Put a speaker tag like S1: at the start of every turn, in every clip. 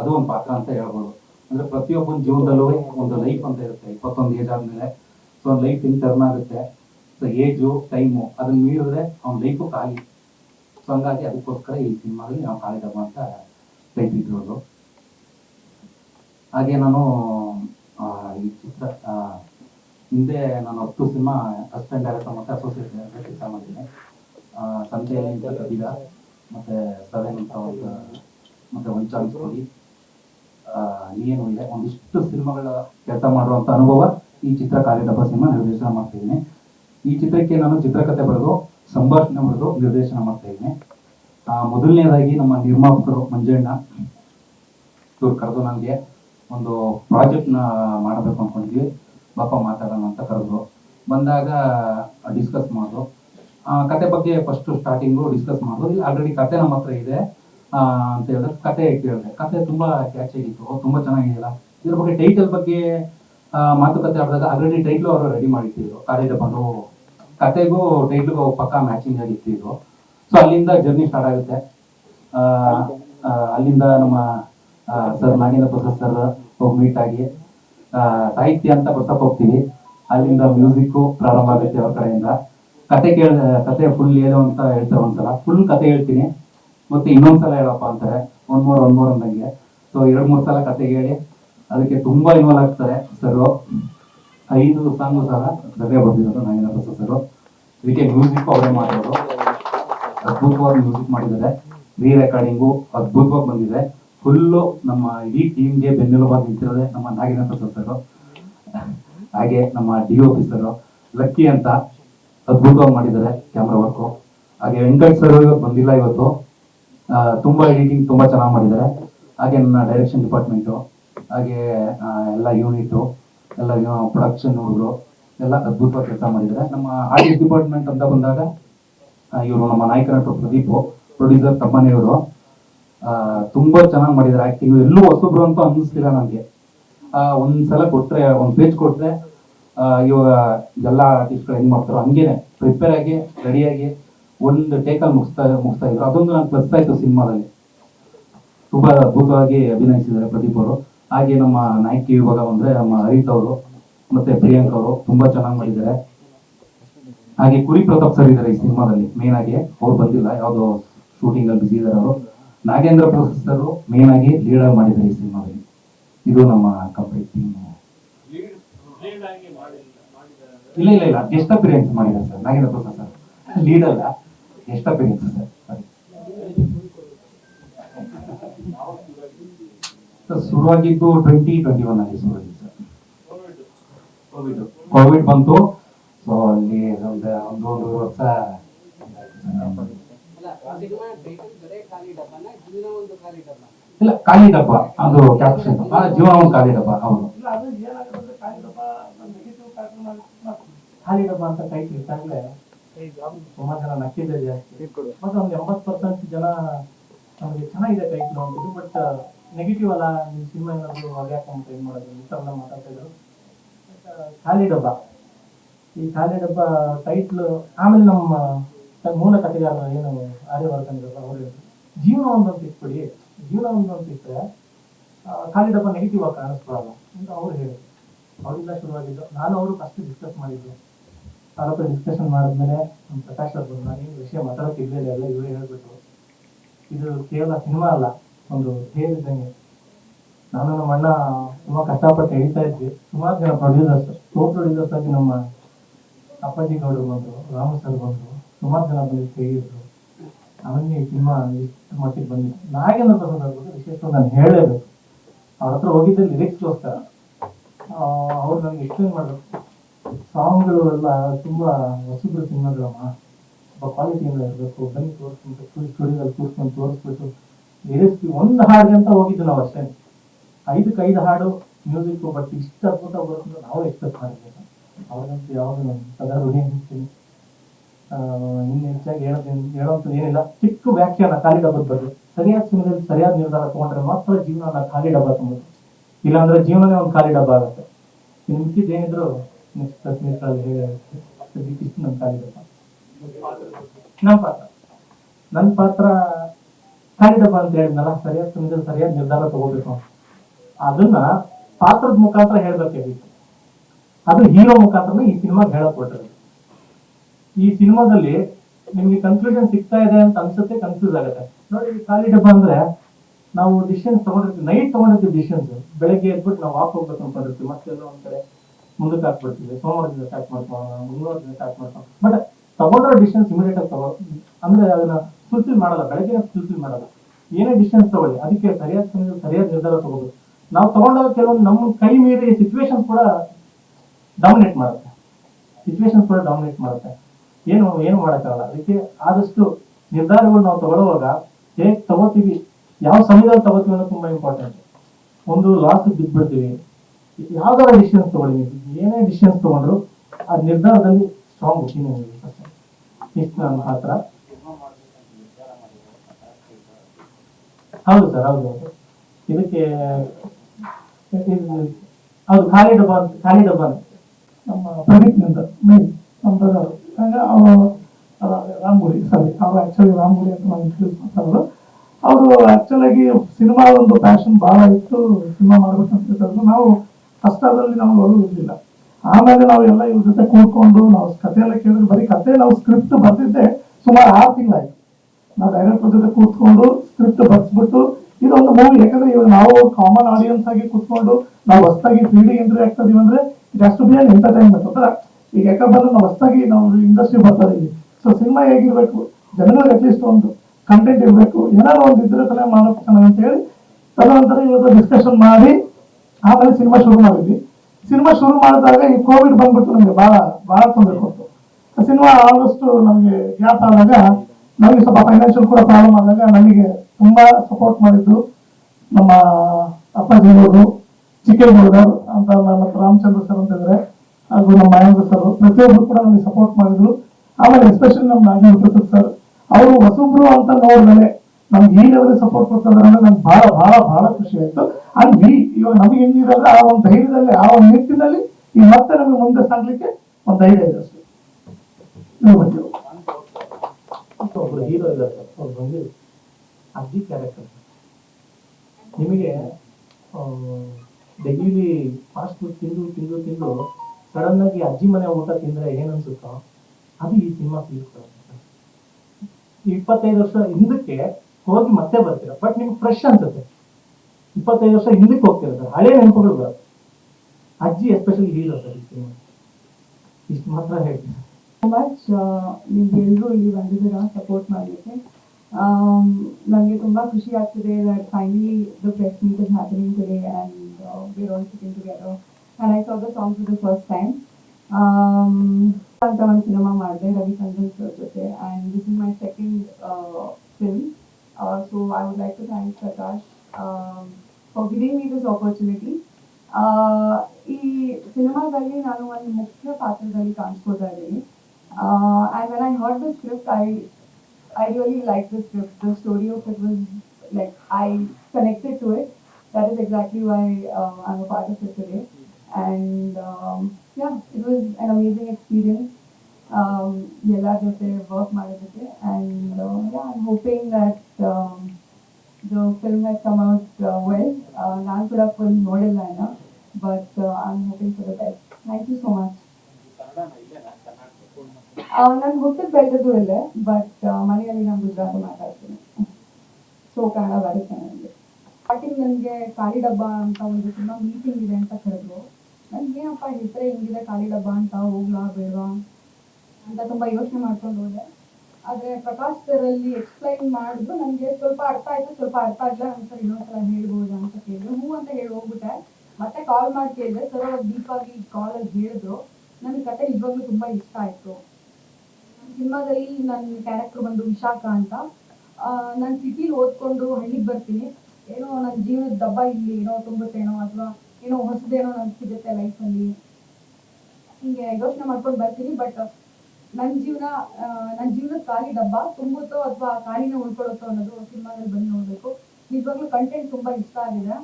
S1: ಅದು ಒಂದು ಪಾತ್ರ ಅಂತ ಹೇಳ್ಬೋದು. ಅಂದ್ರೆ ಪ್ರತಿಯೊಬ್ಬನ ಜೀವನದಲ್ಲೂ ಒಂದು ಲೈಫ್ ಅಂತ ಇರುತ್ತೆ. ಇಪ್ಪತ್ತೊಂದು ಏಜ್ ಆದಮೇಲೆ ಸೊ ಒಂದು ಲೈಫ್ ಹಿಂಗೆ ಟರ್ನ್ ಆಗುತ್ತೆ. ಸೊ ಏಜು ಟೈಮು ಅದನ್ನ ಮೀರಿದ್ರೆ ಅವ್ನ ಲೈಫು ಖಾಲಿ. ಸೊ ಹಂಗಾಗಿ ಅದಕ್ಕೋಸ್ಕರ ಈ ಸಿನಿಮಾದಲ್ಲಿ ನಾವು ಡಬ್ಬ ಅಂತ ಇಟ್ಟಿರೋದು. ಹಾಗೆ ನಾನು ಈ ಚಿತ್ರ ಹಿಂದೆ ನಾನು ಹತ್ತು ಸಿನಿಮಾ ಅಸಿಸ್ಟೆಂಟ್ ಡೈರೆಕ್ಟರ್ ಮತ್ತೆ ಅಸೋಸಿಯೇಟ್ ಡೈರೆಕ್ಟರ್ ಕೆಲಸ ಮಾಡಿದ್ದೀನಿ. ಸಂತೆಯಲ್ಲಿ ಕಬೀರ ಮತ್ತೆ ಸವೆನ್ ಮತ್ತೆ ಒಂದು ಚಾನ್ಸ್ ಕೊಡಿ. ನೀನು ಇದೆ, ಒಂದಿಷ್ಟು ಸಿನಿಮಾಗಳ ಕೆಲಸ ಮಾಡುವಂತ ಅನುಭವ ಈ ಚಿತ್ರ ಕಾರ್ಯದಪ್ಪ ಸಿನಿಮಾ ನಿರ್ದೇಶನ ಮಾಡ್ತಿದ್ದೀನಿ ಈ ಚಿತ್ರಕ್ಕೆ ನಾನು ಚಿತ್ರಕಥೆ ಬರೆದು, ಸಂಭಾಷಣೆ ಬರೆದು ನಿರ್ದೇಶನ ಮಾಡ್ತಾ ಇದ್ದೀನಿ. ಮೊದಲನೇದಾಗಿ ನಮ್ಮ ನಿರ್ಮಾಪಕರು ಮಂಜಣ್ಣ ಇವ್ರು ಕರೆದು ನನಗೆ ಒಂದು ಪ್ರಾಜೆಕ್ಟ್ನ ಮಾಡಬೇಕು ಅನ್ಕೊಂಡಿದ್ವಿ ಬಾಪ ಮಾತಾಡೋಣ ಅಂತ ಕರೆದ್ರು. ಬಂದಾಗ ಡಿಸ್ಕಸ್ ಮಾಡಿದ್ರು. ಕತೆ ಬಗ್ಗೆ ಫಸ್ಟ್ ಸ್ಟಾರ್ಟಿಂಗು ಡಿಸ್ಕಸ್ ಮಾಡಿದ್ರು. ಇಲ್ಲಿ ಆಲ್ರೆಡಿ ಕತೆ ನಮ್ಮ ಹತ್ರ ಇದೆ. ಅಂತ ಹೇಳಿದ್ರೆ ಕತೆ ಕೇಳಿದೆ. ಕತೆ ತುಂಬಾ ಕ್ಯಾಚ್ ಆಗಿತ್ತು. ತುಂಬಾ ಚೆನ್ನಾಗಿದೆಯಲ್ಲ? ಇದ್ರ ಬಗ್ಗೆ ಟೈಟಲ್ ಬಗ್ಗೆ ಮಾತುಕತೆ ಆಡಿದಾಗ ಆಲ್ರೆಡಿ ಟೈಟ್ಲು ಅವರು ರೆಡಿ ಮಾಡಿಟ್ಟಿದ್ರು. ಕಾಲೇಜ್ ಬಂದು ಕತೆಗೂ ಟೈಟ್ಲಿಗೂ ಪಕ್ಕ ಮ್ಯಾಚಿಂಗ್ ಆಗಿತ್ತಿದ್ರು ಸೊ ಅಲ್ಲಿಂದ ಜರ್ನಿ ಸ್ಟಾರ್ಟ್ ಆಗುತ್ತೆ. ಅಲ್ಲಿಂದ ನಮ್ಮ ಸರ್ ನಾಗೇಂದ್ರ ಪ್ರಸಾದ್ ಸರ್ ಹೋಗಿ ಮೀಟ್ ಆಗಿ ಸಾಹಿತ್ಯ ಅಂತ ಬರ್ಸಕ್ ಹೋಗ್ತೀವಿ. ಅಲ್ಲಿಂದ ಮ್ಯೂಸಿಕ್ಕು ಪ್ರಾರಂಭ ಆಗುತ್ತೆ ಅವ್ರ ಕಡೆಯಿಂದ. ಕತೆ ಕೇಳ ಕತೆ ಫುಲ್ ಏನು ಅಂತ ಹೇಳ್ತಾರೆ ಒಂದ್ಸಲ. ಫುಲ್ ಕತೆ ಹೇಳ್ತೀನಿ. ಮತ್ತೆ ಇನ್ನೊಂದ್ಸಲ ಹೇಳಪ್ಪ ಅಂತಾರೆ. ಒಂದ್ ಮೂರ್ ಒಂದ್ ಮೂರ್ ಅಂದಂಗೆ. ಸೊ ಎರಡ್ ಮೂರ್ ಸಲ ಕತೆ ಹೇಳಿ, ಅದಕ್ಕೆ ತುಂಬಾ ಇನ್ವಾಲ್ವ್ ಆಗ್ತಾರೆ ಸರ್ ಐದು ಸಾಂಗು ಸಹ ಕತೆ ಬರ್ದಿರೋದು, ನಾಗೇಂದ್ರ ಸರ್ ಇದಕ್ಕೆ ಮ್ಯೂಸಿಕ್ ಅವರೇ ಮಾಡೋದು ಅದ್ಭುತವಾಗಿ ಮ್ಯೂಸಿಕ್ ಮಾಡಿದ್ದಾರೆ. ರೀ ರೆಕಾರ್ಡಿಂಗು ಅದ್ಭುತವಾಗಿ ಬಂದಿದೆ. ಫುಲ್ಲು ನಮ್ಮ ಇಡೀ ಟೀಮ್ಗೆ ಬೆನ್ನೆಲುಬಾಗಿ ನಿಂತಿರೋದೆ ನಮ್ಮ ನಾಗೇಂದ್ರ ಪ್ರಸಾದ್ ಸರ್ ಹಾಗೆ ನಮ್ಮ ಡಿ ಆಫೀಸರ್ ಲಕ್ಕಿ ಅಂತ ಅದ್ಭುತವಾಗಿ ಮಾಡಿದ್ದಾರೆ ಕ್ಯಾಮ್ರಾ ವರ್ಕು ಹಾಗೆ ವೆಂಕಟ್ ಸರ್ ಬಂದಿಲ್ಲ ಇವತ್ತು. ತುಂಬಾ ಎಡಿಟಿಂಗ್ ತುಂಬಾ ಚೆನ್ನಾಗಿ ಮಾಡಿದ್ದಾರೆ. ಹಾಗೆ ನನ್ನ ಡೈರೆಕ್ಷನ್ ಡಿಪಾರ್ಟ್ಮೆಂಟು ಹಾಗೆ ಎಲ್ಲ ಯೂನಿಟು ಎಲ್ಲ ಪ್ರೊಡಕ್ಷನ್ ಹುಡುಗರು, ಎಲ್ಲ ಅದ್ಭುತವಾಗಿ ಕೆಲಸ ಮಾಡಿದ್ದಾರೆ. ನಮ್ಮ ಆಡಿಯೋ ಡಿಪಾರ್ಟ್ಮೆಂಟ್ ಅಂತ ಬಂದಾಗ ಇವರು ನಮ್ಮ ನಾಯಕ ನಟರು ಪ್ರದೀಪ್ ಪ್ರೊಡ್ಯೂಸರ್ ತಮ್ಮನೆಯವರು ತುಂಬಾ ಚೆನ್ನಾಗಿ ಮಾಡಿದ್ದಾರೆ ಆಕ್ಟಿಂಗ್ ಎಲ್ಲೂ ಹೊಸಬ್ರು ಅಂತ ಅನ್ನಿಸ್ತಿಲ್ಲ ನನಗೆ. ಒಂದ್ಸಲ ಕೊಟ್ಟರೆ ಒಂದು ಪೇಜ್ ಕೊಟ್ಟರೆ ಇವಾಗ ಎಲ್ಲ ಆರ್ಟಿಸ್ಟ್ಗಳು ಹೆಂಗ್ ಮಾಡ್ತಾರೋ ಹಂಗೇನೆ. ಪ್ರಿಪೇರ್ ಆಗಿ ರೆಡಿಯಾಗಿ ಒಂದು ಟೇಕಲ್ಲಿ ಮುಗಿಸ್ತಾ ಮುಗಿಸ್ತಾ ಇದ್ರು. ಅದೊಂದು ನಾನು ಪ್ಲಸ್ ಆಯ್ತು ಸಿನಿಮಾದಲ್ಲಿ. ತುಂಬಾ ಅದ್ಭುತವಾಗಿ ಅಭಿನಯಿಸಿದ್ದಾರೆ ಪ್ರದೀಪ್ ಅವರು. ಹಾಗೆ ನಮ್ಮ ನಾಯಕಿ ವಿಭಾಗ ಬಂದ್ರೆ ನಮ್ಮ ಹರಿತ್ ಅವರು, ಮತ್ತೆ ಪ್ರಿಯಾಂಕ್ ಅವರು ತುಂಬಾ ಚೆನ್ನಾಗಿ ಮಾಡಿದ್ದಾರೆ. ಹಾಗೆ ಕುರಿ ಪ್ರತಾಪ್ ಸರ್ ಇದ್ದಾರೆ ಈ ಸಿನಿಮಾದಲ್ಲಿ. ಮೇನ್ ಆಗಿ ಅವ್ರು ಬಂದಿಲ್ಲ. ಯಾವುದೋ ಶೂಟಿಂಗ್ ಅಲ್ಲಿ ಬಿಸಿ ಇದ್ದಾರೆ ಅವರು. ನಾಗೇಂದ್ರ ಪ್ರಸಾದ್ ಸರ್ ಮೇನ್ ಆಗಿ ಲೀಡರ್ ಮಾಡಿದ್ದಾರೆ ಈ ಸಿನಿಮಾದಲ್ಲಿ. ಇದು ನಮ್ಮ ಕಂಪ್ಲೀಟ್ ಟೀಮ್ ಇಲ್ಲ ಇಲ್ಲ ಇಲ್ಲ. ಗೆಸ್ಟ್ ಅಪಿರಿಯನ್ಸ್ ಮಾಡಿದ್ದಾರೆ sir Nagendra Prasad sir lead ಅಲ್ಲ. Appearance sir sorry? ಶುರುವಾಗಿದ್ದು ಟ್ವೆಂಟಿ ಟ್ವೆಂಟಿ ಒನ್ ಅಲ್ಲಿ ಶುರುವಾಗಿದೆ ಸರ್. ಕೋವಿಡ್ ಕೋವಿಡ್ ಬಂತು. ಸೊ ಅಲ್ಲಿ ಒಂದು ಒಂದು ವರ್ಷ ಇಲ್ಲ, ಖಾಲಿ ಡಬ್ಬ. ಅದು ಕ್ಯಾಪ್ಷನ್ ಜೀವ ಒಂದು ಖಾಲಿ ಡಬ್ಬ. ಹೌದು.
S2: ಖಾಲಿ ಡಬ್ಬ ಅಂತ ಟೈಟ್ ಇಟ್ಟಾಗಲೇ ಸುಮಾರು ಜನ ನಕ್ಕಿದೆ ಜಾಸ್ತಿ ಒಂದು ಎಂಬತ್ತು ಪರ್ಸೆಂಟ್ ಜನ ನಮಗೆ ಚೆನ್ನಾಗಿದೆ ಟೈಟ್ಲು ಅಂತಿದ್ರು ಬಟ್ ನೆಗೆಟಿವ್ ಅಲ್ಲ ನಿಮ್ಮ ಸಿನಿಮಾ ಏನಾದ್ರು ಹಾಕೊಂಡು ಏನು ಮಾಡೋದು ಈ ಥರ ಮಾತಾಡ್ತಾ ಇದ್ರು ಖಾಲಿ ಡಬ್ಬ ಈ ಖಾಲಿ ಡಬ್ಬ ಟೈಟ್ಲು ಆಮೇಲೆ ನಮ್ಮ ಮೂಲ ಕಥೆಗಾರ ಏನು ಆರ್ಯವರ್ಧನ್ ಇರೋದು ಅವರು ಜೀವನ ಒಂದೊಂದು ಇಟ್ಬಿಡಿ ಜೀವನ ಒಂದೊಂದು ಇಟ್ಟರೆ ಖಾಲಿ ಡಬ್ಬ ನೆಗೆಟಿವ್ ಆಗಿ ಕಾಣಿಸ್ಕೊಳ್ಳಲ್ಲ ಅಂತ ಅವ್ರು ಹೇಳಿದ್ರು. ಅವರಿಂದ ಶುರುವಾಗಿದ್ದು, ನಾನು ಅವರು ಫಸ್ಟ್ ಡಿಸ್ಕಸ್ ಮಾಡಿದ್ದು. ಅವ್ರ ಹತ್ರ ಡಿಸ್ಕಷನ್ ಮಾಡಿದ್ಮೇಲೆ ನಮ್ಮ ಪ್ರಕಾಶ್ ಅವ್ರು ಬಂದು ಏನು ವಿಷಯ ಮಾತಾಡೋಕೆ ಇಲ್ಲ, ಎಲ್ಲ ಹೇಳ್ಬಿಟ್ಟು ಹೇಳ್ಬಿಟ್ರು. ಇದು ಕೇವಲ ಸಿನಿಮಾ ಅಲ್ಲ, ಒಂದು ಇದ್ದಂಗೆ. ನಾನು ನಮ್ಮ ಅಣ್ಣ ತುಂಬಾ ಕಷ್ಟಪಟ್ಟು ಹೇಳ್ತಾ ಇದ್ವಿ. ಸುಮಾರು ಜನ ಪ್ರೊಡ್ಯೂಸರ್ಸ್ ಕೋ ಪ್ರೊಡ್ಯೂಸರ್ಸ್ ಆಗಿ ನಮ್ಮ ಅಪ್ಪಾಜಿ ಗೌಡರು ಬಂದರು, ರಾಮು ಸರ್ ಬಂದರು, ಸುಮಾರು ಜನ ಬಂದು ಕೇಳಿದ್ರು. ಅವನ್ನ ಈ ಸಿನಿಮಾ ಇಷ್ಟು ಮಟ್ಟಿಗೆ ಬಂದಿತ್ತು ನಾಗೇಂದ್ರ ಪ್ರಸಾದ್ ಅವ್ರ ವಿಶೇಷವಾಗಿ ನಾನು ಹೇಳಲೇಬೇಕು ಅವ್ರ ಹತ್ರ ಹೋಗಿದ್ದೆ ಲಿರಿಕ್ಸ್ಗೋಸ್ಕರ ಅವ್ರು ನನಗೆ ಎಕ್ಸ್ಪ್ಲೇನ್ ಮಾಡಿದ್ರು. ಸಾಂಗ್ಗಳು ಎಲ್ಲ ತುಂಬಾ ಹೊಸಬ್ರು ಸಿನಿಮಾಗಳಮ್ಮ ಸ್ವಲ್ಪ ಕ್ವಾಲಿಟಿಯಿಂದ ಇರಬೇಕು. ಬನ್ನಿ ತೋರಿಸ್ಕೊಂಡು ಸ್ಟುಡಿಯೋದಲ್ಲಿ ಕೂರ್ಸ್ಕೊಂಡು ತೋರಿಸ್ಬಿಟ್ಟು. ಲಿರಿಕ್ಸ್ ಒಂದು ಹಾಡಿಗೆ ಅಂತ ಹೋಗಿದ್ದು ನಾವು ಅಷ್ಟೇ. ಐದಕ್ಕೆ ಐದು ಹಾಡು ಮ್ಯೂಸಿಕ್, ಬಟ್ ಇಷ್ಟ ಅದ್ಭುತ ಬರೋದು ನಾವು ಎಕ್ಸ್ಪೆಕ್ಟ್ ಮಾಡಿದ್ವಿ ಅವಾಗಂತೂ ನಾನು ಸದಾ ರೂಢಿ ಅನಿಸ್ತೀನಿ. ಇನ್ನು ಹೆಚ್ಚಾಗಿ ಹೇಳೋದೇನು ಹೇಳೋಂಥದ್ದು ಏನಿಲ್ಲ. ಚಿಕ್ಕ ವ್ಯಾಖ್ಯಾನ, ಖಾಲಿ ಡಬ್ಬದ ಬಗ್ಗೆ. ಸರಿಯಾದ ಸಮಯದಲ್ಲಿ ಸರಿಯಾದ ನಿರ್ಧಾರ ತಗೊಂಡ್ರೆ ಮಾತ್ರ ಜೀವನ ಖಾಲಿ ಡಬ್ಬ ತುಂಬೋದು. ಇಲ್ಲಾಂದ್ರೆ ಜೀವನನೇ ಒಂದು ಖಾಲಿ ಡಬ್ಬ ಆಗುತ್ತೆ. ಇನ್ನು ಮಿಕ್ಕಿದ್ದೇನಿದ್ರು ನೆಕ್ಸ್ಟ್ ದಸ್ ಮಿನಿಟ್ಗಳಲ್ಲಿ ಹೇಳಿ ಸದ್ಯಕ್ಕೆ ಇಷ್ಟು ನಮ್ಮ ಖಾಲಿ ನಮ್ಮ ಪಾತ್ರ. ನನ್ನ ಪಾತ್ರ ಡಬ್ಬ ಅಂತ ಹೇಳಿದ್ನಲ್ಲ, ಸರಿಯಾದ ಸಮಯದಲ್ಲಿ ಸರಿಯಾದ ನಿರ್ಧಾರ ತಗೋಬೇಕು. ಅದನ್ನ ಪಾತ್ರದ ಮುಖಾಂತರ ಹೇಳ್ಬೇಕಾಗಿತ್ತು ಅದು ಹೀರೋ ಮುಖಾಂತರ ಈ ಸಿನಿಮಾ ಹೇಳಕ್ ಈ ಸಿನಿಮಾದಲ್ಲಿ ನಿಮ್ಗೆ ಕನ್ಫ್ಯೂಷನ್ ಸಿಗ್ತಾ ಇದೆ ಅಂತ ಅನ್ಸುತ್ತೆ ಕನ್ಫ್ಯೂಸ್ ಆಗುತ್ತೆ. ನೋಡಿ ಖಾಲಿ ಡಬ್ಬ ಅಂದ್ರೆ ನಾವು ಡಿಸಿಷನ್ಸ್ ತಗೊಂಡಿರ್ತೀವಿ ನೈಟ್ ತಗೊಂಡಿರ್ತೀವಿ ಡಿಸಿಷನ್ಸ್ ಬೆಳಗ್ಗೆ ಎದ್ಬಿಟ್ಟು ನಾವು ವಾಕ್ ಹೋಗ್ಬೇಕು ಅನ್ಕೊಂಡಿರ್ತೀವಿ ಮತ್ತೆ ಎಲ್ಲೋ ಒಂದ್ ಕಡೆ. ಮುಂದಕ್ಕೆ ಹಾಕ್ಬಿಡ್ತೀವಿ ಸೋಮವಾರದಿಂದ ಸ್ಟಾರ್ಟ್ ಮಾಡ್ಕೊಂಡು ಮಂಗಳವಾರದಿಂದ ಸ್ಟಾರ್ಟ್ ಮಾಡ್ತಾವ. ಬಟ್ ತಗೊಂಡ್ರೆ ಡಿಸಿಷನ್ಸ್ ಇಮಿಡಿಯೇಟ್ ಆಗಿ ತಗೋ ಅಂದ್ರೆ ಅದನ್ನ ಫುಲ್ಫಿಲ್ ಮಾಡಲ್ಲ ಬೆಳಗ್ಗೆ ಫುಲ್ಫಿಲ್ ಮಾಡಲ್ಲ. ಏನೇ ಡಿಸಿಷನ್ಸ್ ತಗೊಳ್ಳಿ, ಅದಕ್ಕೆ ಸರಿಯಾದ ಸಮಯದಲ್ಲಿ ಸರಿಯಾದ ನಿರ್ಧಾರ ತಗೋಬೇಕು ನಾವು ತಗೊಂಡಾಗ ಕೆಲವೊಂದು ನಮ್ಮ ಕೈ ಮೀರಿ ಸಿಚುವೇಶನ್ ಕೂಡ ಡಾಮಿನೇಟ್ ಮಾಡುತ್ತೆ. ಸಿಚುವೇಶನ್ ಕೂಡ ಡಾಮಿನೇಟ್ ಮಾಡುತ್ತೆ. ಏನು ಏನು ಮಾಡೋಕ್ಕಾಗಲ್ಲ. ಅದಕ್ಕೆ ಆದಷ್ಟು ನಿರ್ಧಾರಗಳು ನಾವು ತಗೊಳ್ಳುವಾಗ ಹೇಗೆ ತಗೋತೀವಿ, ಯಾವ ಸಮಯದಲ್ಲಿ ತಗೋತೀವಿ ಅನ್ನೋದು ತುಂಬಾ ಇಂಪಾರ್ಟೆಂಟ್ ಒಂದು ಲಾಸ್ ಬಿದ್ದ್ಬಿಡ್ತೀವಿ ಯಾವ್ದಾರ ಡಿಸಿಷನ್ಸ್ ತಗೊಳ್ಳಿ ಏನೇ ಡಿಸಿಷನ್ಸ್ ತಗೊಂಡ್ರು ಆ ನಿರ್ಧಾರದಲ್ಲಿ ಸ್ಟ್ರಾಂಗ್ ಒಪಿನಿಯನ್ ಇರುತ್ತೆ. ನನ್ನ ಹತ್ರ ಹೌದು ಸರ್ ಹೌದು ಹೌದು. ಇದಕ್ಕೆ ಹೌದು ಖಾಲಿ ಡಬ್ಬ ಅಂತ ಖಾಲಿ ಡಬ್ಬ ಅಂತ
S3: ನಮ್ಮ ಪ್ರದೀಪ್ನಿಂದ ಮೇನ್ ನಮ್ಮ ಬ್ರದರ್ ಅವರು ರಾಮ್ಗುರಿ ಸಾರಿ ಅವರು ಆಕ್ಚುಲಿ ರಾಮ್ಗುರಿ ಅಂತ ನಾನು ಇಂಟ್ರೊಡ್ಯೂಸ್ ಮಾಡ್ತಾರಲ್ಲ ಅವರು ಆ್ಯಕ್ಚುಲಾಗಿ ಸಿನಿಮಾ ಒಂದು ಪ್ಯಾಷನ್ ಭಾಳ ಇತ್ತು, ಸಿನಿಮಾ ಮಾಡ್ಬೇಕಂತ ನಾವು ಕಷ್ಟದಲ್ಲಿ ನಮಗೆ ಒಲವು ಇರಲಿಲ್ಲ. ಆಮೇಲೆ ನಾವು ಎಲ್ಲ ಇವ್ರ ಜೊತೆ ಕೂತ್ಕೊಂಡು ನಾವು ಕಥೆ ಎಲ್ಲ ಕೇಳಿದ್ರೆ ಬರೀ ಕತೆ ನಾವು ಸ್ಕ್ರಿಪ್ಟ್ ಬರ್ತಿದ್ದೆ ಸುಮಾರು ಆರು ತಿಂಗಳಾಯ್ತು. ನಾವು ಡೈರೆಕ್ಟರ್ ಜೊತೆ ಕೂತ್ಕೊಂಡು ಸ್ಕ್ರಿಪ್ಟ್ ಬರ್ಸ್ಬಿಟ್ಟು ಇದೊಂದು ಮೂವಿ ಯಾಕಂದ್ರೆ ಇವಾಗ ನಾವು ಕಾಮನ್ ಆಡಿಯನ್ಸ್ ಆಗಿ ಕೂತ್ಕೊಂಡು ನಾವು ಹೊಸದಾಗಿ ಫೀಲ್ಡ್ ಎಂಟ್ರಿ ಆಗ್ತದೀವಿ ಅಂದ್ರೆ ಇಟ್ ಬಿ ಅನ್ ಎಂಟರ್ಟೈನ್ಮೆಂಟ್ ಅಂತ ಈಗ ಯಾಕಂದ್ರೆ ನಾವು ಹೊಸದಾಗಿ ನಾವು ಇಂಡಸ್ಟ್ರಿ ಬರ್ತಾ ಇದೀವಿ ಸೊ ಸಿನಿಮಾ ಹೇಗಿರ್ಬೇಕು? ಜನಗಳಿಗೆ ಅಟ್ಲೀಸ್ಟ್ ಒಂದು ಕಂಟೆಂಟ್ ಇರಬೇಕು. ಏನಾದ್ರು ಒಂದು ಇದ್ರೆ ತಲೆ ಮಾಡೋಕೆ ಅಂತ ಹೇಳಿ ತದನಂತರ ಇವತ್ತು ಡಿಸ್ಕಷನ್ ಮಾಡಿ ಆಮೇಲೆ ಸಿನಿಮಾ ಶುರು ಮಾಡಿದ್ವಿ. ಸಿನಿಮಾ ಶುರು ಮಾಡಿದಾಗ ಈ ಕೋವಿಡ್ ಬಂದ್ಬಿಟ್ಟು ನಮಗೆ ಬಹಳ ಬಹಳ ತೊಂದರೆ ಕೊಡ್ತು. ಸಿನಿಮಾ ಆಲ್ಮೋಸ್ಟ್ ನಮಗೆ ಗ್ಯಾಪ್ ಆದಾಗ ನಮಗೆ ಸ್ವಲ್ಪ ಫೈನಾನ್ಷಿಯಲ್ ಕೂಡ ಪ್ರಾಬ್ಲಮ್ ಆದಾಗ ನಮಗೆ ತುಂಬಾ ಸಪೋರ್ಟ್ ಮಾಡಿದ್ದು ನಮ್ಮ ಅಪ್ಪಾಜಿಯವರು ಮುರುಗರ್ ಅಂತ ನಮ್ಮ ರಾಮಚಂದ್ರ ಸರ್ ಅಂತ ಹಾಗೂ ನಮ್ಮ ಮಹೇಂದ್ರ ಸರ್ ಪ್ರತಿಯೊಬ್ಬರು ಕೂಡ ನಮಗೆ ಸಪೋರ್ಟ್ ಮಾಡಿದ್ರು. ಆಮೇಲೆ ಎಸ್ಪೆಷಲಿ ನಮ್ಮ ನಾಗೇಂದ್ರ ಸರ್ ಅವರು ಹೊಸಬ್ರು ಅಂತ ನೋಡಿದ್ರೆ ನಮ್ಗೆ ಈ ಸಪೋರ್ಟ್ ಕೊಡ್ತಾರೆ ಅಂದ್ರೆ ನಮ್ಗೆ ಬಹಳ ಬಹಳ ಬಹಳ ಖುಷಿ ಆಯ್ತು. ಅಲ್ಲಿ ಇವಾಗ ನಮಗೆ ಹೆಂಗಿದೆ ಆ ಒಂದು ಧೈರ್ಯದಲ್ಲಿ, ಆ ಒಂದು ನಿಟ್ಟಿನಲ್ಲಿ ಈ ಮತ್ತೆ ನಮಗೆ ಮುಂದೆ ಸಾಗ್ಲಿಕ್ಕೆ ಒಂದು ಧೈರ್ಯ ಇದೆ ಅಷ್ಟೇ.
S2: ಹೀರೋ ಇದ್ದಾರೆ ಸರ್. ಅಜ್ಜಿ ಕ್ಯಾರೆಕ್ಟರ್ ನಿಮಗೆ ಡೈಲಿ ಫಾಸ್ಟ್ ಫುಡ್ ತಿಂದು ತಿಂದು ತಿಂದು ಸಡನ್ ಆಗಿ ಅಜ್ಜಿ ಮನೆ ಊಟ ತಿಂದ್ರೆ ಏನ್ ಅನ್ಸುತ್ತೋ ಅದು ಈ ಸಿನಿಮಾ ಫೀಲ್ ಇಪ್ಪತ್ತೈದು ವರ್ಷ ಹಿಂದಕ್ಕೆ ಹೋಗಿ ಮತ್ತೆ ಬರ್ತೀರ? ಬಟ್ ನಿಮ್ಗೆ ಫ್ರೆಶ್ ಅನ್ಸುತ್ತೆ. ಇಪ್ಪತ್ತೈದು ವರ್ಷ ಹಿಂದಕ್ಕೆ ಹೋಗ್ತೀರ ಸರ್ ಹಳೆ ನೆನಪುಗಳು ಬರುತ್ತೆ ಅಜ್ಜಿ ಎಸ್ಪೆಷಲಿ ಹೀರೋ ಸರ್ ಈ ಸಿನಿಮಾ ಇಷ್ಟು ಮಾತ್ರ ಹೇಳ್ತೀನಿ.
S4: ಮಚ್ ನಿಮ್ಗೆಲ್ಲರೂ ಇಲ್ಲಿ ಬಂದಿದ್ದೀರಾ? ಸಪೋರ್ಟ್ ಮಾಡಲಿಕ್ಕೆ. ನನಗೆ ತುಂಬ ಖುಷಿ ಆಗ್ತಿದೆ that finally the press meet is happening today and we're all sitting together and I saw the song for the first time ಅಂತ ಒಂದು ಸಿನಿಮಾ ಮಾಡಿದೆ ರವಿ ಚಂದ್ರನ್ ಸರ್ ಜೊತೆ and this is my second film So I would like to thank Prakash for giving me this opportunity ಈ ಸಿನಿಮಾದಲ್ಲಿ ನಾನು ಒಂದು ಮುಖ್ಯ ಪಾತ್ರದಲ್ಲಿ ಕಾಣಿಸ್ಕೊಳ್ತಾ ಇದ್ದೀನಿ and when I heard the script I I really like the script. The story of it was like I connected to it. That is exactly why uh, I'm a part of it today. And um, yeah, it was an amazing experience. Um, ಎಲ್ಲ ಜೊತೆ work ಮಾಡೋದಕ್ಕೆ and uh, yeah, I'm hoping that um, the film has come out uh, well. Uh, ನಾನು ಕೂಡ full ನೋಡಿಲ್ಲ ಇನ್ನ but uh, I'm hoping for the best. Thank you so much. ನಾನು ಹುಟ್ಟಿದ್ ಬೆಳೆದದ್ದು ಇಲ್ಲೇ ಬಟ್ ಮನೆಯಲ್ಲಿ ನಾನು ಗುಜರಾತ್ ಮಾತಾಡ್ತೀನಿ ಸೊ ಕನ್ನಡ ಬರುತ್ತೆ ನನಗೆ ಸ್ಟಾರ್ಟಿಂಗ್ ನನಗೆ ಖಾಲಿ ಡಬ್ಬ ಅಂತ ಒಂದು ತುಂಬ ಮೀಟಿಂಗ್ ಇದೆ ಅಂತ ಕರೆದ್ರು ನನ್ಗೆ ಏನಪ್ಪ ಹೆಸರೇ ಹಿಂಗಿದೆ ಖಾಲಿ ಡಬ್ಬ ಅಂತ ಹೋಗ್ಲಾ ಬೇಡವಾ ಅಂತ ತುಂಬ ಯೋಚನೆ ಮಾಡ್ಕೊಂಡು ಹೋದೆ. ಆದರೆ ಪ್ರಕಾಶ್ ಅಲ್ಲಿ ಎಕ್ಸ್ಪ್ಲೈನ್ ಮಾಡಿದ್ರು, ನನಗೆ ಸ್ವಲ್ಪ ಅರ್ಥ ಆಯ್ತು, ಸ್ವಲ್ಪ ಅರ್ಥ ಆಗಿಲ್ಲ ನಾನು ಸರ್ ಇನ್ನೊಂದ್ಸಲ ಹೇಳ್ಬೋದಾ ಅಂತ ಕೇಳಿದ್ರು. ಹ್ಞೂ ಅಂತ ಹೇಳಿ ಹೋಗ್ಬಿಟ್ಟೆ. ಮತ್ತೆ ಕಾಲ್ ಮಾಡಿ ಕೇಳಿದೆ. ಸರ್ ಅವ್ರು ಕಾಲ್ ಕಾಲಲ್ಲಿ ಹೇಳಿದ್ರು, ನನಗೆ ಕತೆ ನಿಜವಾಗ್ಲೂ ತುಂಬ ಇಷ್ಟ ಆಯಿತು. ಸಿನಿಮಾದಲ್ಲಿ ನನ್ನ ಕ್ಯಾರೆಕ್ಟರ್ ಬಂದು ವಿಶಾಖ ಅಂತ. ನಾನು ಸಿಟಿಲಿ ಓದ್ಕೊಂಡು ಹಳ್ಳಿಗೆ ಬರ್ತೀನಿ. ಏನೋ ನನ್ನ ಜೀವನದ ದಬ್ಬ ಇಲ್ಲಿ, ಏನೋ ತುಂಬುತ್ತೇನೋ ಅಥವಾ ಏನೋ ಹೊಸದೇನೋ ನನಗೆ ಸಿಗುತ್ತೆ ಲೈಫಲ್ಲಿ ಹಿಂಗೆ ಯೋಚನೆ ಮಾಡ್ಕೊಂಡು ಬರ್ತೀನಿ ಬಟ್ ನನ್ನ ಜೀವನ ನನ್ನ ಜೀವನದ ಖಾಲಿ ಡಬ್ಬ, ತುಂಬುತ್ತೋ ಅಥವಾ ಖಾಲಿನ ಉಳ್ಕೊಳ್ಳುತ್ತೋ ಅನ್ನೋದು ಸಿನಿಮಾದಲ್ಲಿ ಬಂದು ನೋಡಬೇಕು. ನಿಜವಾಗ್ಲೂ ಕಂಟೆಂಟ್ ತುಂಬಾ ಇಷ್ಟ ಆಗಿದೆ.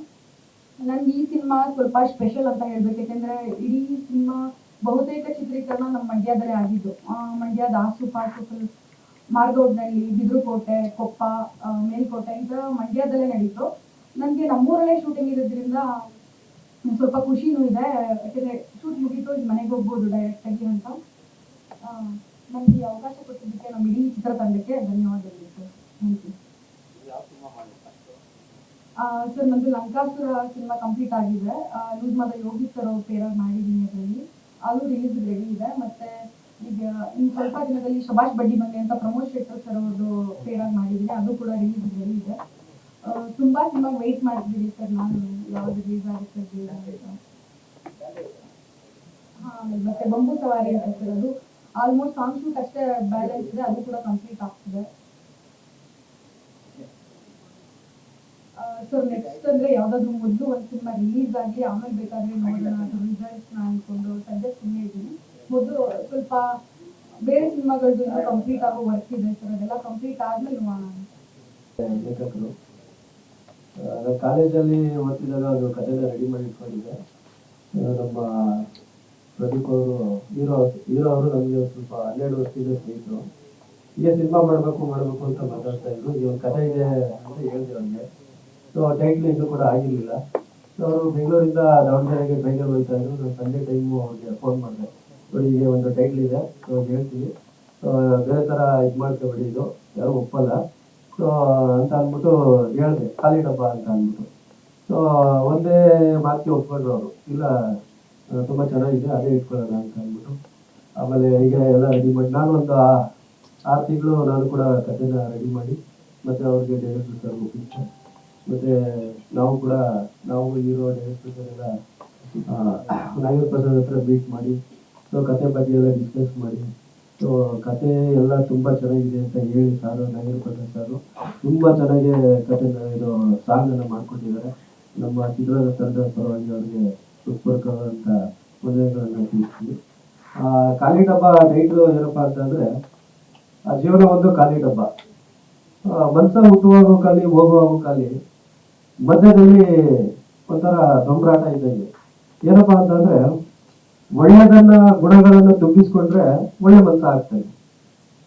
S4: ನನ್ಗೆ ಈ ಸಿನಿಮಾ ಸ್ವಲ್ಪ ಸ್ಪೆಷಲ್ ಅಂತ ಹೇಳ್ಬೇಕು. ಯಾಕಂದ್ರೆ ಇಡೀ ಸಿನಿಮಾ ಬಹುತೇಕ ಚಿತ್ರೀಕರಣ ನಮ್ಮ ಮಂಡ್ಯದಲ್ಲೇ ಆಗಿದ್ದು. ಮಂಡ್ಯದ ಆಸುಪಾಸು ಫುಲ್ ಮಾರ್ಗೋಡ್ನಳ್ಳಿ, ಬಿದ್ರುಕೋಟೆ, ಕೊಪ್ಪ ಮೇಲ್ಕೋಟೆ, ಈ ಥರ ಮಂಡ್ಯದಲ್ಲೇ ನಡೀತು. ನನಗೆ ನಮ್ಮೂರಲ್ಲೇ ಶೂಟಿಂಗ್ ಇರೋದ್ರಿಂದ ಸ್ವಲ್ಪ ಖುಷಿನೂ ಇದೆ. ಯಾಕಂದರೆ ಶೂಟ್ ಮುಗೀತು ಮನೆಗೆ ಹೋಗ್ಬೋದು ಡೈರೆಕ್ಟಾಗಿ ಅಂತ. ನನಗೆ ಅವಕಾಶ ಕೊಟ್ಟಿದ್ದಕ್ಕೆ ನಮ್ಮ ಇಡೀ ಚಿತ್ರತಂಡಕ್ಕೆ ಧನ್ಯವಾದಗಳು ಸರ್. ಥ್ಯಾಂಕ್ ಯು ಸರ್ ನಂದು ಲಂಕಾಸುರ ಸಿನಿಮಾ ಕಂಪ್ಲೀಟ್ ಆಗಿದೆ. ಲೂಸ್ ಮಾದ ಯೋಗಿ ಸರ್ ಅವ್ರ ಪೇರಾಗಿ ಮಾಡಿದ್ದೀನಿ ಅದರಲ್ಲಿ. ಅದು ರಿಲೀಸ್ ರೆಡಿ ಇದೆ. ಮತ್ತೆ ಈಗ ಇನ್ನು ಸ್ವಲ್ಪ ದಿನದಲ್ಲಿ ಶಬಾಷ್ ಬಡ್ಡಿ ಬಂದೆ ಅಂತ ಪ್ರಮೋದ್ ಶೆಟ್ಟರ್ ಸರ್ ಅವರು ಪೇರಾಗಿ ಮಾಡಿದ್ದೀನಿ. ಅದು ಕೂಡ ರಿಲೀಸ್ ರೆಡಿ ಇದೆ. ತುಂಬಾ ಸಿನಿಮಾ ವೆಯ್ಟ್ ಮಾಡ್ತಿದ್ದೀನಿ ಸರ್. ನಾನು ಯಾವ್ದು ರಿಲೀಸ್ ಆಗುತ್ತೆ ಹಾ ಮತ್ತೆ ಬಂಬು ಸವಾರಿ ಅಂತ ಸರ್ ಅದು. ಆಲ್ಮೋಸ್ಟ್ ಸಾಂಗ್ಸ್ ಅಷ್ಟೇ ಬ್ಯಾಲೆನ್ಸ್ ಇದೆ ಅದು ಕೂಡ ಕಂಪ್ಲೀಟ್ ಆಗ್ತಿದೆ. ಸೊ ನೆಕ್ಸ್ಟ್ ಅಂದ್ರೆ ಯಾವ್ದಾದ್ರು ಮೊದಲು ಒಂದು ಸಿನಿಮಾ ರಿಲೀಸ್ ಆಗಿ ಆಮೇಲೆ ಬೇಕಾದ್ರೆ ನೋಡೋಣ ರಿಸಲ್ಟ್ಸ್ನ ಅನ್ಕೊಂಡು ಸದ್ಯ ಸುಮ್ಮನೆ ಇದ್ದೀನಿ. ಮೊದಲು ಸ್ವಲ್ಪ ಬೇರೆ ಸಿನಿಮಾಗಳದ್ದು ಇನ್ನೂ ಕಂಪ್ಲೀಟ್ ಆಗೋ ವರ್ಕ್ ಇದೆ ಸರ್ ಅದೆಲ್ಲ ಕಂಪ್ಲೀಟ್ ಆದ್ಮೇಲೆ ನೋಡೋಣ.
S2: ಲೇಖಕರು ಆ, ಕಾಲೇಜಲ್ಲಿ ಓದ್ತಿದ್ದಾಗ ಒಂದು ಕಥೆನ ರೆಡಿ ಮಾಡಿ ಇಟ್ಕೊಂಡಿದ್ದೆ ನಮ್ಮ ಪ್ರದೀಪ್ ಅವರು ಹೀರೋ ಹೀರೋ ಅವರು ನಮಗೆ ಸ್ವಲ್ಪ ಹನ್ನೆರಡು ವರ್ಷದಿಂದ ಸ್ನೇಹಿತರು. ಈಗ ಸಿನಿಮಾ ಮಾಡಬೇಕು ಮಾಡಬೇಕು ಅಂತ ಮಾತಾಡ್ತಾ ಇದ್ರು. ಇವ್ರ ಕಥೆ ಇದೆ ಅಂತ ಹೇಳಿದೆ ಅವ್ರಿಗೆ. ಸೊ ಟೈಟ್ಲ್ ಇದ್ರು ಕೂಡ ಆಗಿರಲಿಲ್ಲ. ಸೊ ಅವರು ಬೆಂಗಳೂರಿಂದ ದಾವಣಗೆರೆಗೆ ಟ್ರೈನಲ್ಲಿ ಹೋಗ್ತಾ ಇದ್ರು. ನಾನು ಸಂಜೆ ಟೈಮು ಅವ್ರಿಗೆ ಫೋನ್ ಮಾಡಿದೆ. ನೋಡಿ ಈಗ ಒಂದು ಟೈಟ್ಲ್ ಇದೆ. ಸೊ ಹೇಳ್ತೀವಿ ಸೊ ಬೇರೆ ಥರ ಇದು ಮಾಡ್ಕೊಬೇಡಿ ಇದು. ಯಾರು ಒಪ್ಪಲ್ಲ. ಸೊ ಅಂತ ಅಂದ್ಬಿಟ್ಟು ಹೇಳಿದೆ. ಖಾಲಿ ಡಬ್ಬ ಅಂತ ಅಂದ್ಬಿಟ್ಟು. ಸೊ ಒಂದೇ ಮಾತಿಗೆ ಒಪ್ಕೊಂಡ್ರು ಅವರು. ಇಲ್ಲ ತುಂಬಾ ಚೆನ್ನಾಗಿದೆ, ಅದೇ ಇಟ್ಕೊಳ್ಳೋಣ ಅಂತ ಅಂದ್ಬಿಟ್ಟು. ಆಮೇಲೆ ಈಗ ಎಲ್ಲ ರೆಡಿ ಮಾಡಿ, ನಾನು ಒಂದು ಆರು ತಿಂಗಳು ನಾನು ಕೂಡ ಕಥೆನ ರೆಡಿ ಮಾಡಿ, ಮತ್ತೆ ಅವ್ರಿಗೆ ಡೈರೆಕ್ಟರ್ ಸರ್ ಮುಗಿಸ್ತೆ ಮತ್ತೆ ನಾವು ಕೂಡ, ನಾವು ಇರೋ ಡೈರೆಕ್ಟರ್ ಸರ್ ಎಲ್ಲ ನಾಗೇಂದ್ರ ಪ್ರಸಾದ್ ಹತ್ರ ಮೀಟ್ ಮಾಡಿ ಸೊ ಕತೆ ಬಗ್ಗೆ ಎಲ್ಲ ಡಿಸ್ಕಸ್ ಮಾಡಿ. ಸೊ ಕತೆ ಎಲ್ಲ ತುಂಬಾ ಚೆನ್ನಾಗಿದೆ ಅಂತ ಹೇಳಿ ಸಾರು, ನಾಗೇಂದ್ರ ಪ್ರಸಾದ್ ಸಾರು. ತುಂಬಾ ಚೆನ್ನಾಗಿ ಕತೆ ಇದು ಸಾಂಗ್ ಮಾಡ್ಕೊಂಡಿದ್ದಾರೆ. ನಮ್ಮ ಚಿತ್ರದ ತಂಡದ ಪರವಾಗಿ ಅವರಿಗೆ ಹೃತ್ಪೂರ್ವಕವಾದಂತ ಮದುವೆಗಳನ್ನು ತಿಳಿಸ್ತೀವಿ ಆ, ಖಾಲಿ ಡಬ್ಬ ನೈಟು ಏನಪ್ಪಾ ಅಂತಂದ್ರೆ ಆ ಜೀವನ ಒಂದು ಖಾಲಿ ಡಬ್ಬ. ಮನ್ಸ ಕಾಲಿ ಖಾಲಿ ಹೋಗುವಾಗೂ ಖಾಲಿ ಮಧ್ಯದಲ್ಲಿ ಒಂಥರ ದೊಂಬರಾಟ ಇದ್ದಂಗೆ. ಏನಪ್ಪಾ ಅಂತಂದ್ರೆ ಒಳ್ಳೆಯದನ್ನ ಗುಣಗಳನ್ನು ತುಂಬಿಸ್ಕೊಂಡ್ರೆ ಒಳ್ಳೆ ಮನ್ಸ ಆಗ್ತದೆ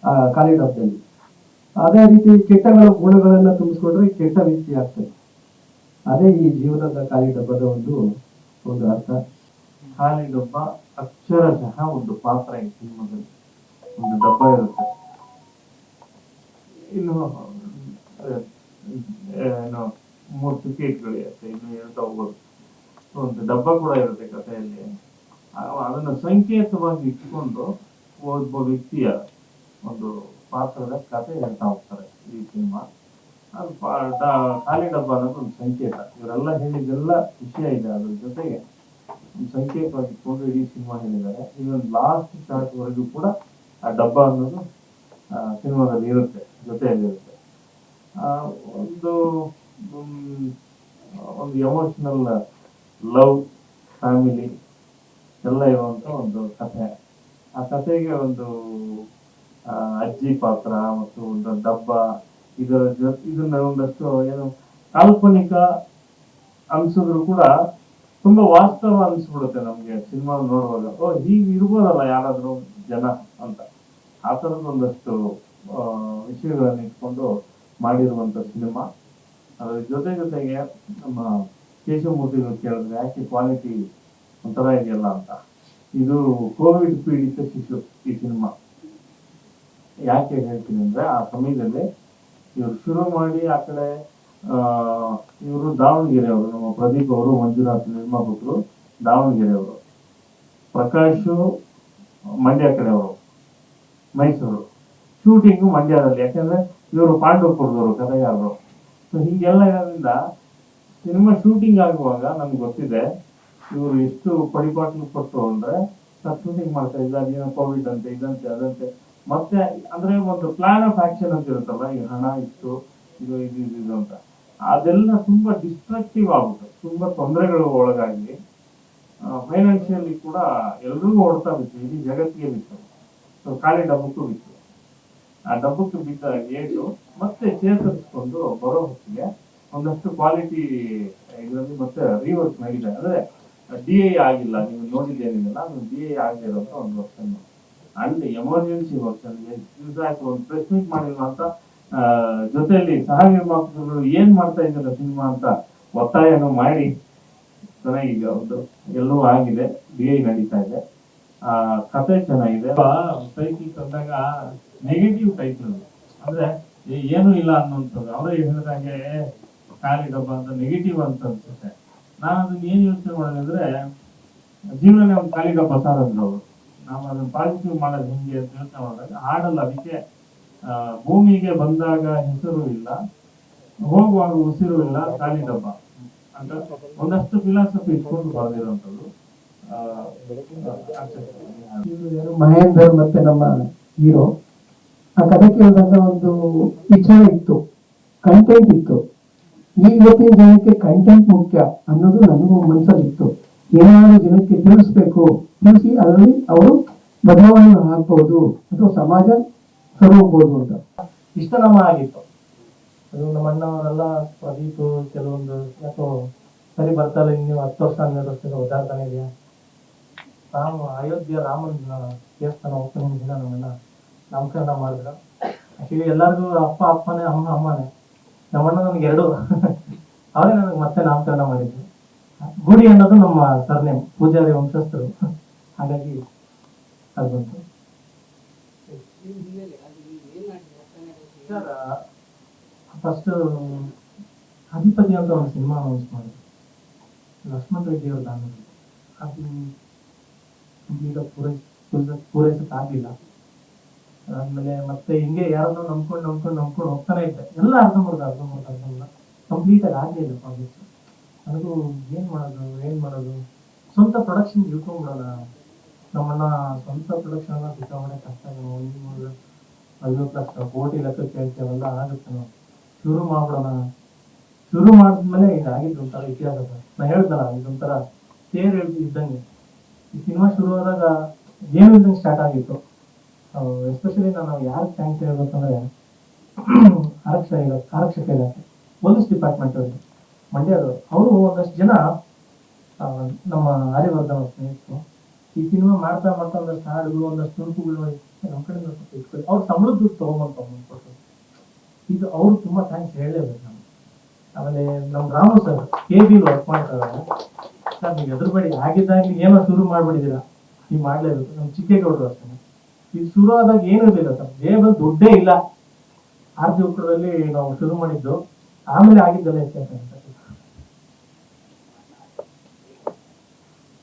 S2: ಆ ಖಾಲಿ ಡಬ್ಬದಲ್ಲಿ. ಅದೇ ರೀತಿ ಕೆಟ್ಟಗಳ ಗುಣಗಳನ್ನು ತುಂಬಿಸ್ಕೊಂಡ್ರೆ ಕೆಟ್ಟ ವ್ಯಕ್ತಿ ಆಗ್ತದೆ. ಅದೇ ಈ ಜೀವನದ ಖಾಲಿ ಡಬ್ಬದ ಒಂದು ಒಂದು ಅರ್ಥ.
S5: ಖಾಲಿ ಡಬ್ಬ ಅಕ್ಷರಶಃ ಒಂದು ಪಾತ್ರ ಈ ಸಿನಿಮಾದಲ್ಲಿ. ಒಂದು ಡಬ್ಬ ಇರುತ್ತೆ. ಇನ್ನು ಏನು, ಮೂರು ಟಿಕೆಟ್ಗಳು ಇರುತ್ತೆ ಇನ್ನು ಹೇಳ್ತಾ ಹೋಗೋದು. ಒಂದು ಡಬ್ಬ ಕೂಡ ಇರುತ್ತೆ ಕಥೆಯಲ್ಲಿ. ಅದನ್ನು ಸಂಕೇತವಾಗಿ ಇಟ್ಕೊಂಡು ಒಬ್ಬ ವ್ಯಕ್ತಿಯ ಒಂದು ಪಾತ್ರದ ಕಥೆ ಹೇಳ್ತಾ ಹೋಗ್ತಾರೆ ಈ ಸಿನಿಮಾ. ಖಾಲಿ ಡಬ್ಬ ಅನ್ನೋದು ಒಂದು ಸಂಕೇತ. ಇವರೆಲ್ಲ ಹೇಳಿದೆಲ್ಲ ವಿಷಯ ಇದೆ. ಅದ್ರ ಜೊತೆಗೆ ಒಂದು ಸಂಕೇತವಾಗಿ ಇಟ್ಕೊಂಡು ಇಡೀ ಸಿನಿಮಾ ಹೇಳಿದ್ದಾರೆ. ಇವನ್ ಲಾಸ್ಟ್ ಶಾರ್ಟ್ ವರೆಗೂ ಕೂಡ ಆ ಡಬ್ಬ ಅನ್ನೋದು ಸಿನಿಮಾದಲ್ಲಿ ಇರುತ್ತೆ ಜೊತೆಯಲ್ಲಿರುತ್ತೆ ಒಂದು ಒಂದು ಎಮೋಷನಲ್ ಲವ್ ಫ್ಯಾಮಿಲಿ ಎಲ್ಲ ಇರುವಂತ ಒಂದು ಕಥೆ. ಆ ಕಥೆಗೆ ಒಂದು ಅಜ್ಜಿ ಪಾತ್ರ ಮತ್ತು ಒಂದು ಡಬ್ಬ ಇದರ ಜೊತೆ ಇದನ್ನ ಒಂದಷ್ಟು ಏನು ಕಾಲ್ಪನಿಕ ಅನ್ಸಿದ್ರು ಕೂಡ ತುಂಬಾ ವಾಸ್ತವ ಅನ್ಸ್ಬಿಡುತ್ತೆ ನಮ್ಗೆ ಸಿನಿಮಾ ನೋಡುವಾಗ. ಓ, ಹೀಗೆ ಇರ್ಬೋದಲ್ಲ ಯಾರಾದ್ರೂ ಜನ ಅಂತ. ಆ ಥರದ ಒಂದಷ್ಟು ವಿಷಯಗಳನ್ನು ಇಟ್ಕೊಂಡು ಮಾಡಿರುವಂತ ಸಿನಿಮಾ. ಅದ್ರ ಜೊತೆ ಜೊತೆಗೆ ನಮ್ಮ ಕೇಶವಮೂರ್ತಿಗಳು ಕೇಳಿದ್ರೆ ಯಾಕೆ ಕ್ವಾಲಿಟಿ ಒಂಥರ ಇದೆಯಲ್ಲ ಅಂತ. ಇದು ಕೋವಿಡ್ ಪೀಡಿತ ಶಿಶು ಈ ಸಿನಿಮಾ. ಯಾಕೆ ಹೇಳ್ತೀನಿ ಅಂದ್ರೆ ಆ ಸಮಯದಲ್ಲಿ ಇವ್ರು ಶುರು ಮಾಡಿ ಆ ಕಡೆ ಇವರು ದಾವಣಗೆರೆ ಅವರು, ನಮ್ಮ ಪ್ರದೀಪ್ ಅವರು, ಮಂಜುನಾಥ್ ನಿರ್ಮಾಪಕರು ದಾವಣಗೆರೆ ಅವರು, ಪ್ರಕಾಶು ಮಂಡ್ಯ ಕಡೆ ಅವರು, ಮೈಸೂರು. ಶೂಟಿಂಗು ಮಂಡ್ಯದಲ್ಲಿ, ಯಾಕಂದ್ರೆ ಇವರು ಪಾಂಡವಪುರದವರು, ಕಥೆಗಾರರು. ಸೊ ಹೀಗೆಲ್ಲ ಇರೋದ್ರಿಂದ ಸಿನಿಮಾ ಶೂಟಿಂಗ್ ಆಗುವಾಗ ನಮ್ಗೆ ಗೊತ್ತಿದೆ, ಇವರು ಎಷ್ಟು ಪಡಿಪಾಟ್ಲು ಕೊಟ್ಟರು ಅಂದ್ರೆ ಶೂಟಿಂಗ್ ಮಾಡ್ತಾ ಇದ್ದ ಅದೇನೋ ಕೋವಿಡ್ ಅಂತೆ, ಇದಂತೆ, ಅದಂತೆ. ಮತ್ತೆ ಅಂದ್ರೆ ಒಂದು ಪ್ಲಾನ್ ಆಫ್ ಆಕ್ಷನ್ ಅಂತ ಇರುತ್ತಲ್ಲ, ಈ ಹಣ ಇತ್ತು, ಇದು ಇದು ಇದು ಅಂತ. ಅದೆಲ್ಲ ತುಂಬಾ ಡಿಸ್ಟ್ರಕ್ಟಿವ್ ಆಗುತ್ತೆ ತುಂಬಾ ತೊಂದರೆಗಳು ಒಳಗಾಗಿ ಫೈನಾನ್ಷಿಯಲಿ ಕೂಡ ಎಲ್ರಿಗೂ ಹೊಡ್ತಾ ಬಿತ್ತು, ಇಡೀ ಜಗತ್ತಿಗೆ ಬಿತ್ತು. ಸೊ ಖಾಲಿ ಡಬ್ಬಕ್ಕೂ ಬಿತ್ತು. ಆ ಡಬ್ಬಕ್ಕೆ ಬಿದ್ದ ಏಟು ಮತ್ತೆ ಚೇತರಿಸ್ಕೊಂಡು ಬರೋ ಹೊತ್ತಿಗೆ ಒಂದಷ್ಟು ಕ್ವಾಲಿಟಿ ಇದರಲ್ಲಿ ಮತ್ತೆ ರೀವರ್ಕ್ ನಡೀತಾ ಅಂದ್ರೆ ಡಿ ಐ ಆಗಿಲ್ಲ, ನೀವು ನೋಡಿದ್ದೇನಿಲ್ಲ ಡಿ ಐ ಆಗದೆ ಇರೋದು ಒಂದು ವರ್ಷ ಅಂಡ್ ಎಮರ್ಜೆನ್ಸಿ ವರ್ಕ್ ಇದಾಯ್ತು ಒಂದು ಪ್ರೆಸ್ ಮೀಟ್ ಮಾಡಿಲ್ವಾ ಅಂತ ಜೊತೆಯಲ್ಲಿ ಸಹ ನಿರ್ಮಾಪಕರು ಏನ್ ಮಾಡ್ತಾ ಇದ್ದಾರೆ ಸಿನಿಮಾ ಅಂತ ಒತ್ತಾಯನೂ ಮಾಡಿ ಚೆನ್ನಾಗಿದೆ ಒಂದು ಎಲ್ಲೂ ಆಗಿದೆ ಡಿ ಐ ನಡೀತಾ ಇದೆ. ಆ, ಕತೆ ಚೆನ್ನಾಗಿದೆ. ಟೈಟಲ್ ತಂದಾಗ ನೆಗೆಟಿವ್ ಟೈಟಲ್ ಅಂದ್ರೆ ಏನು ಇಲ್ಲ ಅನ್ನೋಂಥದ್ದು ಅವರೇ ಹೇಳಿದಾಗೆ, ಖಾಲಿ ಡಬ್ಬ ಅಂತ ನೆಗೆಟಿವ್ ಅಂತ ಅನ್ಸುತ್ತೆ. ನಾನು ಅದನ್ನ ಏನ್ ಯೋಚನೆ ಮಾಡೋದಂದ್ರೆ ಜೀವನ ಒಂದು ಖಾಲಿ ಡಬ್ಬ ಸಾರ್ ಅಂದ್ರು ಅವರು. ನಾವು ಅದನ್ನ ಪಾಸಿಟಿವ್ ಮಾಡೋದು ಹೆಂಗೆ ಅಂತ ಯೋಚನೆ ಮಾಡಿದಾಗ ಹಾಡಲ್ಲ ಅದಕ್ಕೆ ಭೂಮಿಗೆ ಬಂದಾಗ ಹೆಸರು ಇಲ್ಲ ಹೋಗುವಾಗ ಉಸಿರು ಇಲ್ಲ ಖಾಲಿ ಡಬ್ಬ ಅಂತ ಒಂದಷ್ಟು ಫಿಲಾಸಫಿ ಇಟ್ಕೊಂಡು ಬರೆದಿರುವಂತದ್ದು
S3: ಮಹೇಂದರ್ ಮತ್ತೆ ನಮ್ಮ ಹೀರೋ ಆ ಕಥೆ ಕೇಳಿದಾಗ ಒಂದು ವಿಚಾರ ಇತ್ತು ಕಂಟೆಂಟ್ ಇತ್ತು ಈ ಇವತ್ತಿನ ಜನಕ್ಕೆ ಕಂಟೆಂಟ್ ಮುಖ್ಯ ಅನ್ನೋದು ನನಗೂ ಮನಸ್ಸಲ್ಲಿ ಇತ್ತು ಏನಾದ್ರು ಜನಕ್ಕೆ ತಿಳಿಸ್ಬೇಕು ತಿಳಿಸಿ ಅದರಲ್ಲಿ ಅವರು ಬದಲಾವಣೆ ಆಗ್ಬಹುದು ಅಥವಾ ಸಮಾಜ ಸರೋಗ್ಬೋದು ಅಂತ.
S2: ಇಷ್ಟ ನಮ್ಮ ಆಗಿತ್ತು. ಅದು ನಮ್ಮ ಅಣ್ಣವರೆಲ್ಲ ಪ್ರದೀಪ್ ಕೆಲವೊಂದು, ಯಾಕೋ ಸರಿ ಬರ್ತಾಯಿಲ್ಲ ನೀವು ಹತ್ತು ವರ್ಷ, ಹನ್ನೆರಡು ವರ್ಷದಿಂದ ಉದಾಹರಣೆ ಇದೆಯಾ. ರಾಮ ಅಯೋಧ್ಯೆ ರಾಮನ ದೇವಸ್ಥಾನ ಓಪನಿಂಗ್ ದಿನ ನಮ್ಮನ್ನ ನಾಮಕರಣ ಮಾಡಿದ್ರು. ಆಕ್ಚುಲಿ ಎಲ್ಲರಿಗೂ ಅಪ್ಪ, ಅಪ್ಪನೇ, ಅಮ್ಮ, ಅಮ್ಮನೇ. ನಮ್ಮಣ್ಣ ನನಗೆ ಎರಡು. ಅವರೇ ನನಗೆ ಮತ್ತೆ ನಾಮಕರಣ ಮಾಡಿದ್ರು. ಗುಡಿ ಅನ್ನೋದು ನಮ್ಮ ಸರ್ನೇಮ್ ಪೂಜಾರಿ ವಂಶಸ್ಥರು. ಹಾಗಾಗಿ ಅದು ಬಂತು. ಸರ್ ಫಸ್ಟ್ ಅಧಿಪತಿ ಅಂತ ಒಂದು ಸಿನಿಮಾ ಅನೌನ್ಸ್ ಮಾಡಿದ್ರು. ಲಕ್ಷ್ಮಣ್ ರೆಡ್ಡಿ ಅವ್ರ ದಾನ ಅದು ಈಗ ಪೂರೈಸ್ ಪೂರೈಸಕ್ಕಾಗಲಿಲ್ಲ. ಆಮೇಲೆ ಮತ್ತೆ ಹಿಂಗೆ ಯಾರನ್ನೂ ನಂಬ್ಕೊಂಡು ನಂಬ್ಕೊಂಡು ನಂಬ್ಕೊಂಡು ಹೋಗ್ತಾನೆ ಇದ್ದೆ. ಎಲ್ಲ ಅರ್ಧಂಬರ್ಧ ಅರ್ಧಂಬರ್ಧ ಅರ್ಧಂಬರ್ಧ. ಕಂಪ್ಲೀಟ್ ಆಗಿ ಆಗಲಿಲ್ಲ ಪ್ರಾಜೆಕ್ಟ್ ನನಗೂ ಏನ್ ಮಾಡೋದು ಏನ್ ಮಾಡೋದು? ಸ್ವಂತ ಪ್ರೊಡಕ್ಷನ್ ಇಳ್ಕೊಂಡ್ಬಿಡೋಣ ನಮ್ಮನ್ನ ಸ್ವಂತ ಪ್ರೊಡಕ್ಷನ್ ಎಲ್ಲ ಸಿಕ್ಕಾಪಟ್ಟೆ ಕಷ್ಟ ಅಲ್ಲೂ ಕಷ್ಟ ಕೋಟಿ ಲೆಕ್ಕ ಕೇಳ್ತೇವಲ್ಲ ಆಗುತ್ತೆ ನಾವು ಶುರು ಮಾಡ್ಬಿಡೋಣ. ಶುರು ಮಾಡಿದ್ಮೇಲೆ ಇದಾಗಿದ್ದು ಒಂಥರ ಇತಿಹಾಸ ನಾ ಹೇಳ್ದಲ್ಲ ಇದೊಂಥರ ತೇರ್ ಇದ್ದಂಗೆ. ಈ ಸಿನಿಮಾ ಶುರು ಆದಾಗ ಏನು ಇದ್ದಂಗೆ ಸ್ಟಾರ್ಟ್ ಆಗಿತ್ತು. ಎಸ್ಪೆಷಲಿ ನಾನು ಯಾರಿಗೆ ಥ್ಯಾಂಕ್ಸ್ ಹೇಳ್ಬೇಕಂದ್ರೆ ಆರಕ್ಷಕ ಇಲಾಖೆ ಆರಕ್ಷಕ ಇಲಾಖೆ ಪೊಲೀಸ್ ಡಿಪಾರ್ಟ್ಮೆಂಟ್ ಅವ್ರಿಗೆ. ಮಂಡ್ಯದವರು ಅವರು ಒಂದಷ್ಟು ಜನ ನಮ್ಮ ಆರ್ಯವರ್ಧನ ಸ್ನೇಹಿತರು, ಈ ಸಿನಿಮಾ ಮಾಡ್ತಾ ಮಾಡ್ತಾ ಒಂದಷ್ಟು ಹಾಡುಗಳು, ಒಂದಷ್ಟು ತುಣುಕುಗಳು ನಮ್ಮ ಕಡೆ ಇಟ್ಕೊಳ್ಳಿ ಅವ್ರು ಸಂಬಳದ ದುಡ್ಡು ತಗೊಂಬಂತ ಇದು ಅವ್ರು ತುಂಬಾ ಥ್ಯಾಂಕ್ಸ್ ಹೇಳಲೇಬೇಕು ನಾನು ಆಮೇಲೆ ನಮ್ಮ Ramu sir K B work ಮಾಡ್ತಾರೆ ಸರ್, ನೀವು ಹೆದರ್ಬೇಡಿ ಆಗಿದ್ದಾಗಲಿ ಏನೋ ಶುರು ಮಾಡ್ಬಿಟ್ಟಿದ್ದೀರಾ. ನೀವು ಮಾಡ್ಲೇಬೇಕು. ನಮ್ಮ ಚಿಕ್ಕೇಗೌಡರು ಅಷ್ಟೇ ಇದು ಶುರು ಆದಾಗ ಏನೂ ಇರಲಿಲ್ಲ ಸರ್. ಜೇಬಲ್ ದುಡ್ಡೇ ಇಲ್ಲ. ಉತ್ತರದಲ್ಲಿ ನಾವು ಶುರು ಮಾಡಿದ್ದು. ಆಮೇಲೆ ಆಗಿದ್ದಲ್ಲ ವ್ಯತ್ಯಾಸ ಅಂತ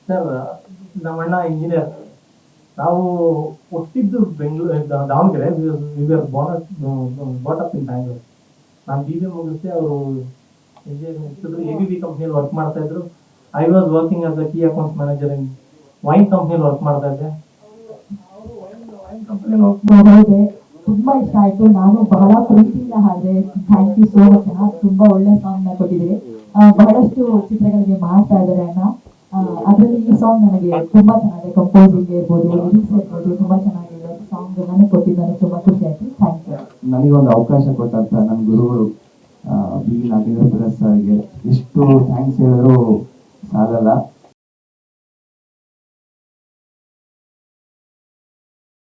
S2: ಸರ್ ನಮ್ಮ ಅಣ್ಣ ಇಂಜಿನಿಯರ್ ನಾವು ಹುಟ್ಟಿದ್ದು ಬೆಂಗಳೂರು ದಾವಣಗೆರೆ. ಬಾಟಪ್ ಇನ್ ಬ್ಯಾಂಗ್ಳೂರ್ ನಾನು ಬಿ ಬಿ ಮುಗಿಸಿ ಅವರು ಇಂಜಿನಿಯರ್ ಎ ಬಿ ಬಿ ಕಂಪ್ನಿಯಲ್ಲಿ ವರ್ಕ್ ಮಾಡ್ತಾ ಇದ್ರು. I was working as a key account manager in wine ಕಂಪ್ನಿಯಲ್ಲಿ ವರ್ಕ್ ಮಾಡ್ತಾ ಇದ್ದೆ.
S6: ತುಂಬಾ ಇಷ್ಟ ಆಯ್ತು. ನಾನು ಬಹಳ ಪ್ರೀತಿಯಿಂದ ಹಾಡಿದೆ. ಥ್ಯಾಂಕ್ ಯು ಸೋ ಮಚ್ ತುಂಬಾ ಒಳ್ಳೆ ಸಾಂಗ್ನ ಕೊಟ್ಟಿದ್ದೀರಿ. ಬಹಳಷ್ಟು ಚಿತ್ರಗಳಿಗೆ ಮಾಡ್ತಾ ಇದ್ದಾರೆ ಅಣ್ಣ. ಅದ್ರಲ್ಲಿ ಈ ಸಾಂಗ್ ನನಗೆ ತುಂಬಾ ಚೆನ್ನಾಗಿದೆ ಕಂಪೋಸಿಂಗ್ ಇರ್ಬೋದು ಲಿರಿಕ್ಸ್ ಇರ್ಬೋದು ತುಂಬಾ ಚೆನ್ನಾಗಿದೆ ಸಾಂಗ್ ನನಗೆ ಕೊಟ್ಟಿದ್ದಾರೆ, ತುಂಬಾ ಖುಷಿ ಆಯ್ತು. ಥ್ಯಾಂಕ್ ಯು
S7: ನನಗೊಂದು ಅವಕಾಶ ಕೊಟ್ಟಂತ ನನ್ನ ಗುರುಗಳು ಬಿ. ನಾಗೇಂದ್ರ ಸರ್ಗೆ ಎಷ್ಟು ಥ್ಯಾಂಕ್ಸ್ ಹೇಳಿದ್ರು ಸಾಲಲ್ಲ.